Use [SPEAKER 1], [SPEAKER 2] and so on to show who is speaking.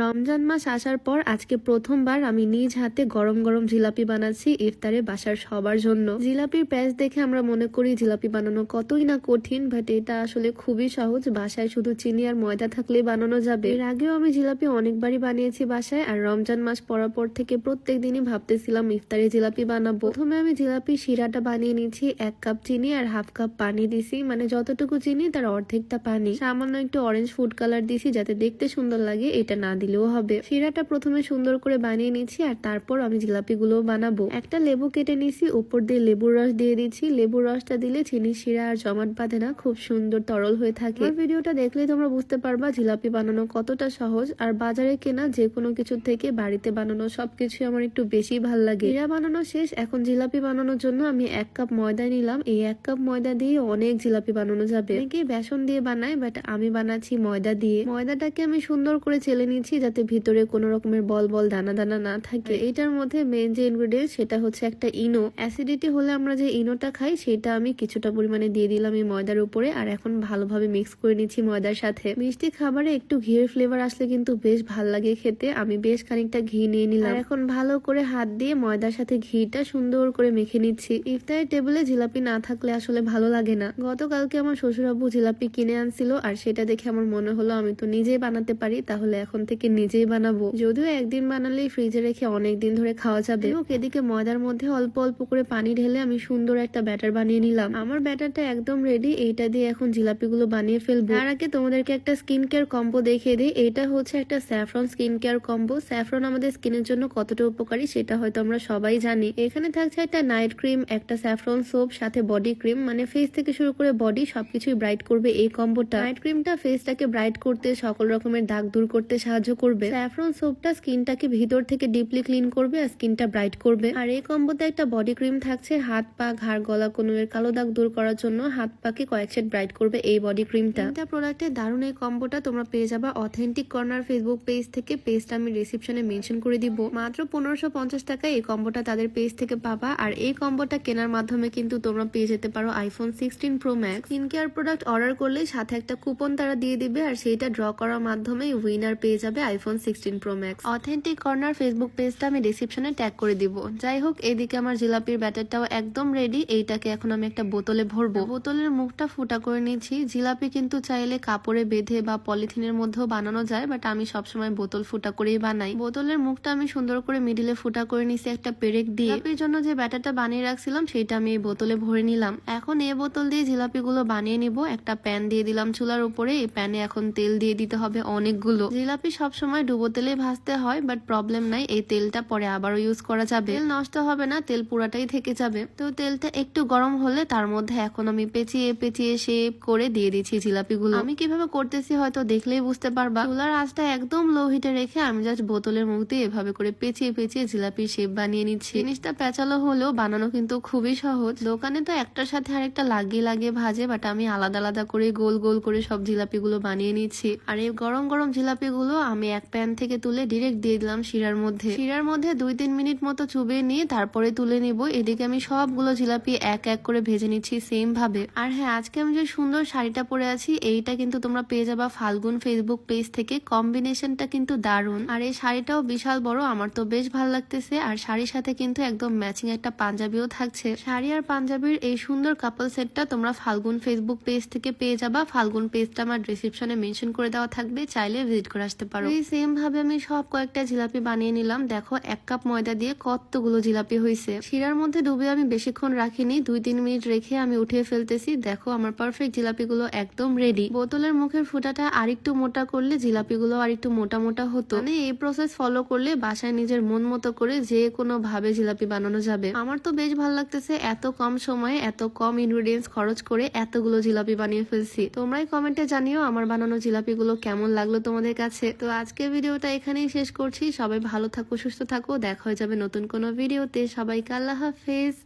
[SPEAKER 1] রমজান মাস আসার পর আজকে প্রথমবার আমি নিজ হাতে গরম গরম জিলাপি বানাচ্ছি ইফতারে বাসার সবার জন্য। জিলাপির প্যাচ দেখে আমরা মনে করি জিলাপি বানানো কতই না কঠিন বাট এটা আসলে খুবই সহজ। বাসায় শুধু চিনি আর ময়দা থাকলেই বানানো যাবে। এর আগেও আমি জিলাপি অনেকবারই বানিয়েছি বাসায়, আর রমজান মাস পড়ার পর থেকে প্রত্যেক দিনই ভাবতেছিলাম ইফতারে জিলাপি বানাবো। প্রথমে আমি জিলাপি শিরাটা বানিয়ে নিয়েছি, এক কাপ চিনি আর হাফ কাপ পানি দিছি মানে যতটুকু চিনি তার অর্ধেকটা পানি। সামান্য একটু অরেঞ্জ ফুড কালার দিছি যাতে দেখতে সুন্দর লাগে, এটা না দিলেও হবে। শিরাটা প্রথমে সুন্দর করে বানিয়ে নিচ্ছি আর তারপর আমি জিলাপিগুলো বানাবো। একটা লেবু কেটে নিছি উপর দিয়ে লেবুর রস দিয়ে দিচ্ছি লেবুর রসটা দিলে চিনি, শিরা আর জমাট বাঁধে না, খুব সুন্দর তরল হয়ে থাকে। ভিডিওটা দেখলে তোমরা বুঝতে পারবা জিলাপি বানানো কতটা সহজ আর বাজারে কেনা যে কোনো কিছু থেকে বাড়িতে বানানো সবকিছু আমার একটু বেশি ভালো লাগে। শিরা বানানো শেষ, এখন জিলাপি বানানোর জন্য আমি এক কাপ ময়দা নিলাম। এই এক কাপ ময়দা দিয়ে অনেক জিলাপি বানানো যাবে। অনেকে বেসন দিয়ে বানায়, বাট আমি বানাচ্ছি ময়দা দিয়ে। ময়দাটাকে আমি সুন্দর করে চেলে নিচ্ছি যাতে ভিতরে কোনো রকমের বল বল দানা দানা না থাকে। এটার মধ্যে মেন যে ইনগ্রেডিয়েন্ট সেটা হচ্ছে একটা ইনো। অ্যাসিডিটি হলে আমরা যে ইনোটা খাই সেটা আমি কিছুটা পরিমাণে দিয়ে দিলাম এই ময়দার উপরে। আর এখন ভালোভাবে মিক্স করে নিচ্ছি ময়দার সাথে। মিষ্টি খাবারে একটু ঘিয়ের ফ্লেভার আসলে কিন্তু বেশ ভালো লাগে খেতে। আমি বেশ খানিকটা ঘি নিয়ে নিলাম। এখন ভালো করে হাত দিয়ে ময়দার সাথে ঘিটা সুন্দর করে মেখে নিচ্ছি। ইফতারের টেবিলে জিলাপি না থাকলে আসলে ভালো লাগে না। গতকালকে আমার শ্বশুরাব্বু জিলাপি কিনে আনছিল আর সেটা দেখে আমার মনে হলো আমি তো নিজেই বানাতে পারি তাহলে এখন থেকে নিজেই বানাবো। যদিও একদিন বানালেই ফ্রিজে রেখে অনেক দিন ধরে খাওয়া যাবে। এবং এদিকে ময়দার মধ্যে অল্প অল্প করে পানি ঢেলে আমি সুন্দর একটা ব্যাটার বানিয়ে নিলাম। আমার ব্যাটারটা একদম রেডি এইটা দিয়ে এখন জিলাপিগুলো বানিয়ে ফেলব। তার আগে তোমাদেরকে একটা স্কিন কেয়ার কম্বো দেখিয়ে দিই। এটা হচ্ছে একটা saffron skin care combo saffron আমাদের স্কিনের জন্য কতটা উপকারী সেটা হয়তো আমরা সবাই জানি। এখানে থাকছে একটা নাইট ক্রিম একটা স্যাফরন সোপ সাথে বডি ক্রিম মানে ফেস থেকে শুরু করে বডি সবকিছুই ব্রাইট করবে এই কম্বোটা নাইট ক্রিমটা ফেসটাকে ব্রাইট করতে, সকল রকমের দাগ দূর করতে সাহায্য করবে। স্যাফরন সোপটা স্কিনটাকে ভিতর থেকে ডিপলি ক্লিন করবে আর স্কিনটা ব্রাইট করবে। আর এই কম্বোতে একটা বডি ক্রিম থাকছে হাত, পা, ঘাড়, গলা কোনোর কালো দাগ দূর করার জন্য হাত, পাকে কয়েক সেট ব্রাইট করবে এই বডি ক্রিমটা। এটা প্রোডাক্টের দারুণ এই কম্বোটা তোমরা পেয়ে যাবা অথেন্টিক কর্নার ফেসবুক পেজ থেকে। পেজটা আমি রিসিপশনে মেনশন করে দিব। মাত্র পনেরোশো পঞ্চাশ টাকায় এই কম্বোটা তাদের পেজ থেকে পাবা। আর এই কম্বোটা কেনার মাধ্যমে কিন্তু তোমরা পেয়ে যেতে পারো iPhone sixteen pro max skin care product order করলে সাথে একটা কুপন তারা দিয়ে দিবে আর সেইটা ড্র করার মাধ্যমে উইনার পেয়ে যাবে iPhone sixteen pro max authentic corner Facebook পেজটা আমি ডিসক্রিপশনে ট্যাগ করে দিব। যাই হোক, এদিকে আমার জিলাপির ব্যাটারটাও একদম রেডি এইটাকে এখন আমি একটা বোতলে ভরবো। বোতলের মুখটা ফুটা করে নিয়েছি। জিলাপি কিন্তু চাইলে কাপড়ে বেঁধে বা পলিথিনের মধ্যেও বানানো যায় বাট আমি সবসময় বোতল ফুটা করেই বানাই। বোতলের মুখটা আমি সুন্দর করে মিডিলে ফুটা করে নিছি একটা পেরেক দিয়ে। জিলাপির জন্য যে ব্যাটারটা বানিয়ে রাখছিলাম সেটা আমি এই বোতলে ভরে নিলাম। এখন এই বোতল দিয়ে জিলাপিগুলো বানিয়ে নিব। একটা প্যান দিয়ে দিলাম চুলার উপরে। এই প্যানে এখন তেল দিয়ে দিতে হবে অনেকগুলো। জিলাপি সবসময় ডুবো তেলে ভাজতে হয় বাট প্রবলেম নাই, এই তেলটা পরে আবারও ইউজ করা যাবে। তেল নষ্ট হবে না, তেল পুরাটাই থেকে যাবে। তো তেলটা একটু গরম হলে তার মধ্যে এখন আমি পেঁচিয়ে পেঁচিয়ে শেপ করে দিয়ে দিচ্ছি জিলাপিগুলো। আমি কীভাবে করতেছি হয়তো দেখলেই বুঝতে পারবা। চুলার আঁচটা একদম লো হিটে রেখে আমি জাস্ট বোতলের মুখ দিয়ে এভাবে করে পেঁচিয়ে পেঁচিয়ে জিলাপির শেপ বানিয়ে নিচ্ছি। জিনিসটা পেঁচালো হলেও বানানো কিন্তু খুবই সহজ। দোকানে তো একটার সাথে আরেকটা লাগিয়ে লাগিয়ে ভাজে বাট আমি আলাদা আলাদা করে গোল গোল করে সব জিলাপিগুলো বানিয়ে নিচ্ছি। আর এই গরম গরম জিলাপিগুলো আমি এক প্যান থেকে তুলে ডিরেক্ট দিয়ে দিলাম শিরার মধ্যে। শিরার মধ্যে দুই তিন মিনিট মতো চুবিয়ে নিয়ে তারপরে তুলে নিব। এদিকে আমি সবগুলো জিলাপি এক এক করে ভেজে নিচ্ছি সেম ভাবে। আর হ্যাঁ আজকে আমি যে সুন্দর শাড়িটা পরে আছি, এইটা কিন্তু তোমরা পেয়ে যাবা ফাল্গুন ফেসবুক পেজ থেকে। কম্বিনেশনটা কিন্তু দারুণ। আর এই শাড়িটাও বিশাল বড়, আমার তো বেশ ভালো লাগতেছে। আর শাড়ির সাথে কিন্তু একদম ম্যাচিং একটা পাঞ্জাবিও থাকছে। শাড়ি আর পাঞ্জাবির এই সুন্দর কাপল সেটটা তোমরা ফাল্গুন ফেসবুক পেজ থেকে পেয়ে যাবা। ফাল্গুন পেজটা আমার ডিসক্রিপশনে মেনশন করে দেওয়া থাকবে, চাইলে ভিজিট করে আসতে পারো এই সেম ভাবে আমি সব কয়েকটা জিলাপি বানিয়ে নিলাম। দেখো, এক কাপ ময়দা দিয়ে কতগুলো জিলাপি হয়েছে শিরার মধ্যে ডুবে আমি বেশিক্ষণ রাখিনি। দুই তিন মিনিট রেখে আমি উঠিয়ে ফেলতেছি। দেখো, আমার পারফেক্ট জিলাপিগুলো একদম রেডি বোতলের মুখের ফুটাটা আরেকটু মোটা করলে জিলাপিগুলো আরেকটু মোটা মোটা হতো। মানে এই প্রসেস ফলো করলে বাসায় নিজের মন মতো করে যে কোনো ভাবে জিলাপি বানানো যাবে। আমার তো বেশ ভালো লাগতেছে এত কম সময়ে এত কম ইনগ্রিডিয়েন্টস খরচ করে এতগুলো জিলাপি বানিয়ে ফেলছি। তোমরাই কমেন্টে জানিও আমার বানানো জিলাপিগুলো কেমন লাগল তোমাদের কাছে। তো আজকের ভিডিওটা এখানেই শেষ করছি। সবাই ভালো থাকো, সুস্থ থাকো। দেখা হয়ে যাবে নতুন কোনো ভিডিওতে। সবাইকে আল্লাহ হাফেজ।